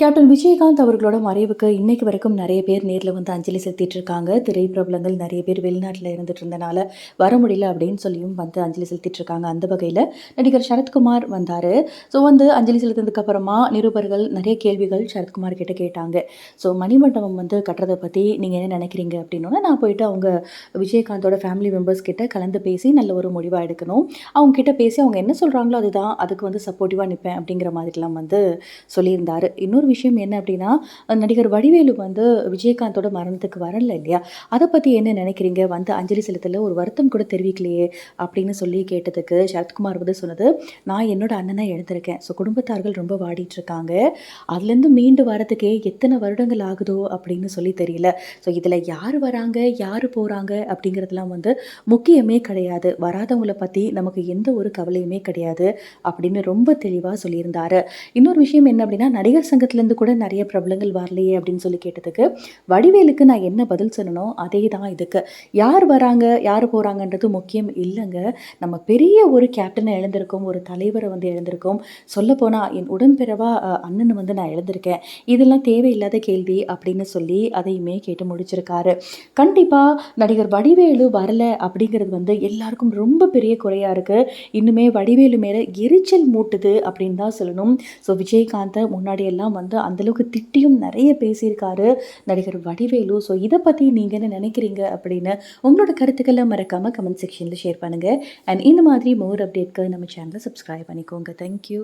Captain Vijayakanth அவர்களோட மறைவுக்கு இன்னைக்கு வரைக்கும் நிறைய பேர் நேரில் வந்து அஞ்சலி செலுத்திட்டு இருக்காங்க. திரைப்பிரபலங்கள் நிறைய பேர் வெளிநாட்டில் இருந்துட்டு இருந்தனால வர முடியல அப்படின்னு சொல்லியும் வந்து அஞ்சலி செலுத்திட்டு இருக்காங்க. அந்த வகையில் நடிகர் சரத்குமார் வந்தார். ஸோ வந்து அஞ்சலி செலுத்தினதுக்கு அப்புறமா நிருபர்கள் நிறைய கேள்விகள் சரத்குமார் கிட்ட கேட்டாங்க. ஸோ மணிமண்டபம் வந்து கட்டுறதை பற்றி நீங்கள் என்ன நினைக்கிறீங்க அப்படின்னா நான் போயிட்டு அவங்க விஜயகாந்தோட ஃபேமிலி மெம்பர்ஸ் கிட்ட கலந்து பேசி நல்ல ஒரு முடிவாக எடுக்கணும். அவங்க கிட்ட பேசி அவங்க என்ன சொல்கிறாங்களோ அதுதான் அதுக்கு வந்து சப்போர்ட்டிவாக நிற்பேன் அப்படிங்கிற மாதிரிலாம் வந்து சொல்லியிருந்தார். இன்னொரு விஷயம் என்ன அப்படின்னா நடிகர் வடிவேலு வந்து விஜயகாந்தோட மரணத்துக்கு வரல இல்லையா? அதை பற்றி என்ன நினைக்கிறீங்க? வந்து அஞ்சலி செலுத்தல ஒரு வருத்தம் கூட தெரிவிக்கலையே அப்படின்னு சொல்லி கேட்டதுக்கு சரத்குமார் வந்து சொன்னது நான் என்னோட அண்ணனை எழுந்திருக்கேன் ஸோ குடும்பத்தார்கள் ரொம்ப வாடிட்டு இருக்காங்க அதுலேருந்து மீண்டு வரதுக்கே எத்தனை வருடங்கள் ஆகுதோ அப்படின்னு சொல்லி தெரியல. ஸோ இதில் யார் வராங்க? யார் போகிறாங்க அப்படிங்கிறதுலாம் வந்து முக்கியமே கிடையாது. வராதவங்களை பற்றி நமக்கு எந்த ஒரு கவலையுமே கிடையாது அப்படின்னு ரொம்ப தெளிவாக சொல்லியிருந்தார். இன்னொரு விஷயம் என்ன அப்படின்னா நடிகர் சங்கத்தில் சங்கத்திலேருந்து கூட நிறைய பிரபலங்கள் வரலையே அப்படின்னு சொல்லி கேட்டதுக்கு வடிவேலுக்கு நான் என்ன பதில் சொல்லணும் அதே தான் இதுக்கு. யார் வராங்க யார் போகிறாங்கன்றது முக்கியம் இல்லைங்க. நம்ம பெரிய ஒரு கேப்டனை இழந்திருக்கோம் ஒரு தலைவரை வந்து இழந்திருக்கோம் சொல்லப்போனால் என் உடன்பிறவா அண்ணன் வந்து நான் இழந்திருக்கேன் இதெல்லாம் தேவையில்லாத கேள்வி அப்படின்னு சொல்லி அதையுமே கேட்டு முடிச்சிருக்காரு. கண்டிப்பாக நடிகர் வடிவேலு வரல அப்படிங்கிறது வந்து எல்லாருக்கும் ரொம்ப பெரிய குறையாக இருக்குது இன்னுமே வடிவேலு மேலே எரிச்சல் மூட்டுது அப்படின்னு தான் சொல்லணும். ஸோ விஜயகாந்தை முன்னாடியெல்லாம் வந்து வந்து அந்தளவுக்கு திட்டியும் நிறைய பேசியிருக்காரு நடிகர் வடிவேலு. ஸோ இதை பற்றி நீங்கள் என்ன நினைக்கிறீங்க அப்படின்னு உங்களோட கருத்துக்களை மறக்காமல் கமெண்ட் செக்ஷனில் ஷேர் பண்ணுங்கள் அண்ட் இந்த மாதிரி மோர் அப்டேட்க்கு நம்ம சேனலை சப்ஸ்கிரைப் பண்ணிக்கோங்க. தேங்க்யூ